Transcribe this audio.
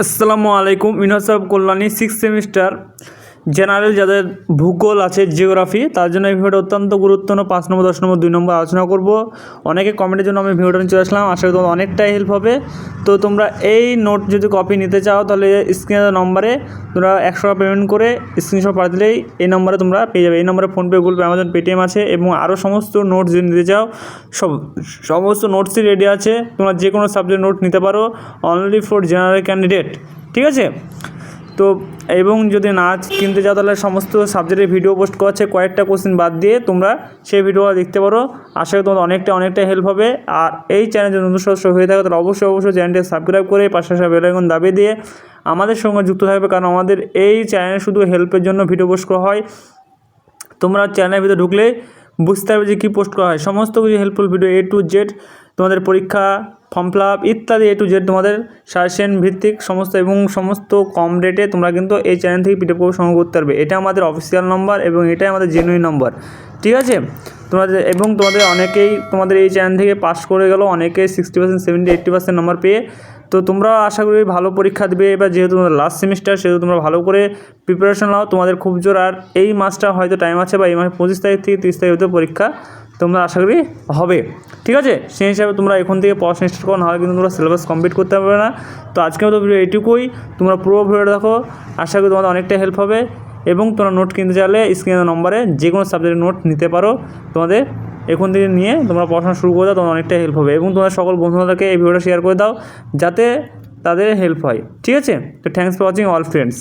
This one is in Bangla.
আসসালামু আলাইকুম ইনসাব কল্যাণী সিক্স সেমিস্টার জেনারেল যাদের ভূগোল আছে জিওগ্রাফি তার জন্য এই ভিডিওটা অত্যন্ত গুরুত্বপূর্ণ। পাঁচ নম্বর, দশ নম্বর, দুই নম্বর আলোচনা করব। অনেকে কমেন্টের জন্য আমি ভিডিওটা নিয়ে চলে আসলাম। আশা করি তোমার অনেকটাই হেল্প হবে। তো তোমরা এই নোট যদি কপি নিতে চাও, তাহলে স্ক্রিনের নম্বরে তোমরা একশো টাকা পেমেন্ট করে স্ক্রিনশট পাঠিয়ে দিলেই এই নম্বরে তোমরা পেয়ে যাবে। এই নম্বরে PhonePe Google Pay Amazon Paytm আছে এবং আরও সমস্ত নোটস যদি নিতে চাও, সব, সমস্ত নোটসই রেডি আছে। তোমরা যে কোনো সাবজেক্ট নোট নিতে পারো। অনলি ফর জেনারেল ক্যান্ডিডেট ঠিক আছে? তো এবং যদি নাচ কিনতে চাও তাহলে সমস্ত সাবজেক্টের ভিডিও পোস্ট করা কয়েকটা কোশ্চেন বাদ দিয়ে তোমরা সেই ভিডিওটা দেখতে পারো। আশা করি তোমাদের অনেকটা অনেকটা হেল্প হবে। আর এই চ্যানেল যদি নতুন সদস্য হয়ে থাকে তাহলে অবশ্যই অবশ্যই চ্যানেলটি সাবস্ক্রাইব করে পাশে পাশে বেলাইকন দাবি দিয়ে আমাদের সঙ্গে যুক্ত থাকবে। কারণ আমাদের এই চ্যানেলে শুধু হেল্পের জন্য ভিডিও পোস্ট করা হয়। তোমরা চ্যানেলের ভিতরে ঢুকলে বুঝতে পারবে যে কী পোস্ট করা হয়। সমস্ত কিছু helpful video A to Z তোমাদের পরীক্ষা ফর্ম ফিল আপ ইত্যাদি এ টু জেড তোমাদের সাজেশন ভিত্তিক সমস্ত এবং সমস্ত কম রেটে তোমরা কিন্তু এই চ্যানেল থেকে পিডিএফ কপি সংগ্রহ করতে পারবে। এটা আমাদের অফিসিয়াল নম্বর এবং এটাই আমাদের জেনুইন নম্বর ঠিক আছে? তোমাদের এবং তোমাদের অনেকেই তোমাদের এই চ্যানেল থেকে পাস করে গেল অনেকেই sixty percent seventy eighty percent নম্বর পেয়ে। তো তোমরা আশা করি ভালো পরীক্ষা দেবে এবার যেহেতু তোমাদের লাস্ট সেমিস্টার সেহেতু তোমরা ভালো করে প্রিপারেশন নাও। তোমাদের খুব জোর। আর এই মাসটা হয়তো টাইম আছে বা এই মাসে পঁচিশ তারিখ থেকে তিরিশ তারিখ হতে পরীক্ষা। তোমরা আশা করি হবে। ঠিক আছে? সেই হিসাবে তোমরা এখন থেকে পড়াশোনা স্টার্ট করো, নাহলে কিন্তু তোমরা সিলেবাস কমপ্লিট করতে পারবে না। তো আজকের মতো ভিডিও এইটুকুই। তোমরা পুরো ভিডিওটা দেখো। আশা করি তোমাদের অনেকটা হেল্প হবে। এবং তোমরা নোট কিনতে চাইলে স্ক্রিনের নম্বরে যে কোনো সাবজেক্টের নোট নিতে পারো। তোমাদের এখন থেকে নিয়ে তোমরা পড়াশোনা শুরু করে দাও তোমার অনেকটা হেল্প হবে। এবং তোমার সকল বন্ধুদেরকে এই ভিডিওটা শেয়ার করে দাও, যাতে তাদের হেল্প হয়। ঠিক আছে? তো thanks for watching all friends